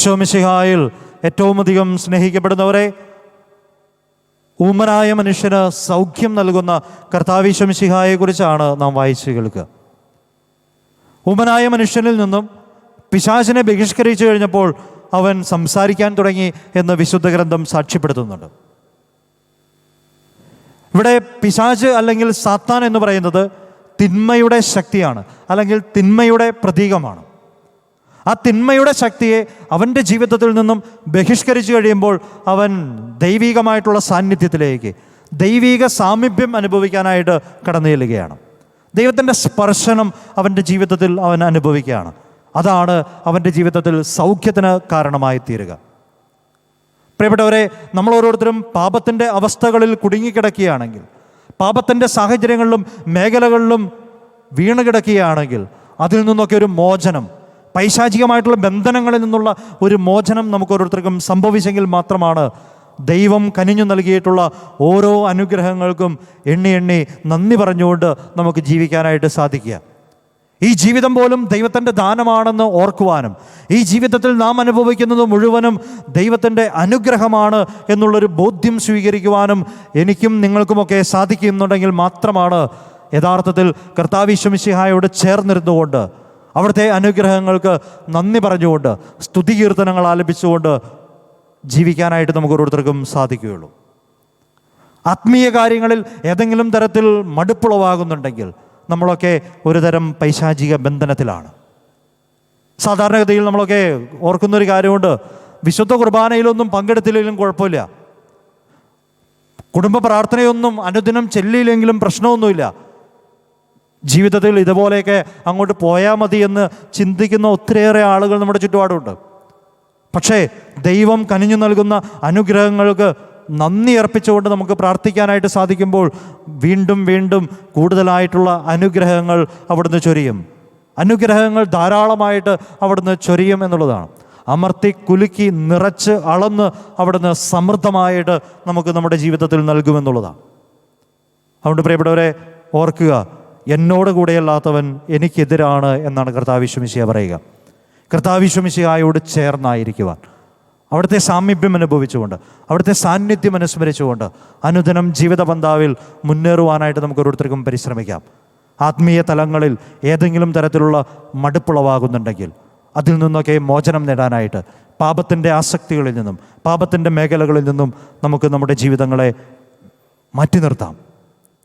ഈശോമിശിഹായിൽ ഏറ്റവും അധികം സ്നേഹിക്കപ്പെടുന്നവരെ ഊമനായ മനുഷ്യന് സൗഖ്യം നൽകുന്ന കർത്താവിശ്വമിശിഹായെ കുറിച്ചാണ് നാം വായിച്ചു കേൾക്കുക. ഊമനായ മനുഷ്യനിൽ നിന്നും പിശാചിനെ ബഹിഷ്കരിച്ചു കഴിഞ്ഞപ്പോൾ അവൻ സംസാരിക്കാൻ തുടങ്ങി എന്ന് വിശുദ്ധ ഗ്രന്ഥം സാക്ഷ്യപ്പെടുത്തുന്നുണ്ട്. ഇവിടെ പിശാച് അല്ലെങ്കിൽ സാത്താൻ എന്ന് പറയുന്നത് തിന്മയുടെ ശക്തിയാണ് അല്ലെങ്കിൽ തിന്മയുടെ പ്രതീകമാണ്. ആ തിന്മയുടെ ശക്തിയെ അവന്റെ ജീവിതത്തിൽ നിന്നും ബഹിഷ്കരിച്ചു കഴിയുമ്പോൾ അവൻ ദൈവികമായിട്ടുള്ള സാന്നിധ്യത്തിലേക്ക് ദൈവിക സാമീപ്യം അനുഭവിക്കാനായിട്ട് കടന്നു ചെല്ലുകയാണ് ദൈവത്തിന്റെ സ്പർശനം അവന്റെ ജീവിതത്തിൽ അവൻ അനുഭവിക്കുകയാണ്. അതാണ് അവന്റെ ജീവിതത്തിൽ സൗഖ്യത്തിന് കാരണമായി തീരുക പ്രിയപ്പെട്ടവരെ നമ്മൾ ഓരോരുത്തരും പാപത്തിന്റെ അവസ്ഥകളിൽ കുടുങ്ങിക്കിടക്കുകയാണെങ്കിൽ പാപത്തിന്റെ സാഹചര്യങ്ങളിലും മേഖലകളിലും വീണ് കിടക്കുകയാണെങ്കിൽ അതിൽ നിന്നൊക്കെ ഒരു മോചനം പൈശാചികമായിട്ടുള്ള ബന്ധനങ്ങളിൽ നിന്നുള്ള ഒരു മോചനം നമുക്ക് ഓരോരുത്തർക്കും സംഭവിച്ചെങ്കിൽ മാത്രമാണ് ദൈവം കനിഞ്ഞു നൽകിയിട്ടുള്ള ഓരോ അനുഗ്രഹങ്ങൾക്കും എണ്ണി എണ്ണി നന്ദി പറഞ്ഞുകൊണ്ട് നമുക്ക് ജീവിക്കാനായിട്ട് സാധിക്കുക. ഈ ജീവിതം പോലും ദൈവത്തിന്റെ ദാനമാണെന്ന് ഓർക്കുവാനും ഈ ജീവിതത്തിൽ നാം അനുഭവിക്കുന്നത് മുഴുവനും ദൈവത്തിന്റെ അനുഗ്രഹമാണ് എന്നുള്ളൊരു ബോധ്യം സ്വീകരിക്കുവാനും എനിക്കും നിങ്ങൾക്കുമൊക്കെ സാധിക്കുന്നുണ്ടെങ്കിൽ മാത്രമാണ് യഥാർത്ഥത്തിൽ കർത്താവിശ്വമിശിഹായോട് ചേർന്നിരുന്നുകൊണ്ട് അവിടുത്തെ അനുഗ്രഹങ്ങൾക്ക് നന്ദി പറഞ്ഞുകൊണ്ട് സ്തുതി കീർത്തനങ്ങൾ ആലപിച്ചുകൊണ്ട് ജീവിക്കാനായിട്ട് നമുക്ക് ഓരോരുത്തർക്കും സാധിക്കുകയുള്ളൂ. ആത്മീയ കാര്യങ്ങളിൽ ഏതെങ്കിലും തരത്തിൽ മടുപ്പുളവാകുന്നുണ്ടെങ്കിൽ നമ്മളൊക്കെ ഒരുതരം പൈശാചിക ബന്ധനത്തിലാണ്. സാധാരണഗതിയിൽ നമ്മളൊക്കെ ഓർക്കുന്നൊരു കാര്യമുണ്ട് വിശുദ്ധ കുർബാനയിലൊന്നും പങ്കെടുത്തില്ലെങ്കിലും കുഴപ്പമില്ല. കുടുംബ പ്രാർത്ഥനയൊന്നും അനുദിനം ചെല്ലിയില്ലെങ്കിലും പ്രശ്നമൊന്നുമില്ല. ജീവിതത്തിൽ ഇതുപോലെയൊക്കെ അങ്ങോട്ട് പോയാൽ മതി എന്ന് ചിന്തിക്കുന്ന ഒത്തിരിയേറെ ആളുകൾ നമ്മുടെ ചുറ്റുപാടുണ്ട് പക്ഷേ ദൈവം കനിഞ്ഞു നൽകുന്ന അനുഗ്രഹങ്ങൾക്ക് നന്ദി അർപ്പിച്ചുകൊണ്ട് നമുക്ക് പ്രാർത്ഥിക്കാനായിട്ട് സാധിക്കുമ്പോൾ വീണ്ടും വീണ്ടും കൂടുതലായിട്ടുള്ള അനുഗ്രഹങ്ങൾ അവിടുന്ന് ചൊരിയും. അനുഗ്രഹങ്ങൾ ധാരാളമായിട്ട് അവിടുന്ന് ചൊരിയും എന്നുള്ളതാണ്. അമർത്തി കുലുക്കി നിറച്ച് അളന്ന് അവിടുന്ന് സമൃദ്ധമായിട്ട് നമുക്ക് നമ്മുടെ ജീവിതത്തിൽ നൽകുമെന്നുള്ളതാണ്. അതുകൊണ്ട് പ്രിയപ്പെട്ടവരെ ഓർക്കുക എന്നോട് കൂടെയല്ലാത്തവൻ എനിക്കെതിരാണ് എന്നാണ് കർത്താവിശ്വമിശിയ പറയുക. കർത്താവിശ്വമിശിയായോട് ചേർന്നായിരിക്കുവാൻ. അവിടുത്തെ സാമീപ്യം അനുഭവിച്ചുകൊണ്ട് അവിടുത്തെ സാന്നിധ്യം അനുസ്മരിച്ചുകൊണ്ട് അനുദിനം ജീവിത പന്താവിൽ മുന്നേറുവാനായിട്ട് നമുക്ക് ഓരോരുത്തർക്കും പരിശ്രമിക്കാം. ആത്മീയ തലങ്ങളിൽ ഏതെങ്കിലും തരത്തിലുള്ള മടുപ്പുളവാകുന്നുണ്ടെങ്കിൽ അതിൽ നിന്നൊക്കെ മോചനം നേടാനായിട്ട് പാപത്തിന്റെ ആസക്തികളിൽ നിന്നും പാപത്തിന്റെ മേഖലകളിൽ നിന്നും നമുക്ക് നമ്മുടെ ജീവിതങ്ങളെ മാറ്റി നിർത്താം.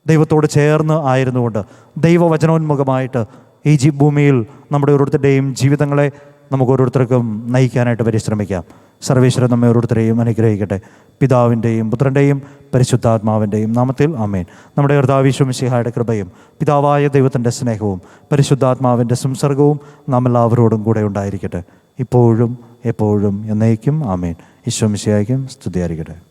ദൈവത്തോട് ചേർന്ന് ആയിരുന്നുകൊണ്ട് ദൈവവചനോന്മുഖമായിട്ട് ഈ ജി ഭൂമിയിൽ നമ്മുടെ ഓരോരുത്തരുടെയും ജീവിതങ്ങളെ നമുക്ക് ഓരോരുത്തർക്കും നയിക്കാനായിട്ട് പരിശ്രമിക്കാം. സർവേശ്വരൻ നമ്മെ ഓരോരുത്തരെയും അനുഗ്രഹിക്കട്ടെ. പിതാവിന്റെയും പുത്രന്റെയും പരിശുദ്ധാത്മാവിന്റെയും നാമത്തിൽ അമേൻ നമ്മുടെ കർത്താവിശ്വമിശിഹായുടെ കൃപയും പിതാവായ ദൈവത്തിന്റെ സ്നേഹവും പരിശുദ്ധാത്മാവിന്റെ സംസർഗവും നാം എല്ലാവരോടും കൂടെ ഉണ്ടായിരിക്കട്ടെ. ഇപ്പോഴും എപ്പോഴും എന്നേക്കും ആമേൻ. ഈശ്വമിശിഹായ്ക്കും സ്തുതിയായിരിക്കട്ടെ.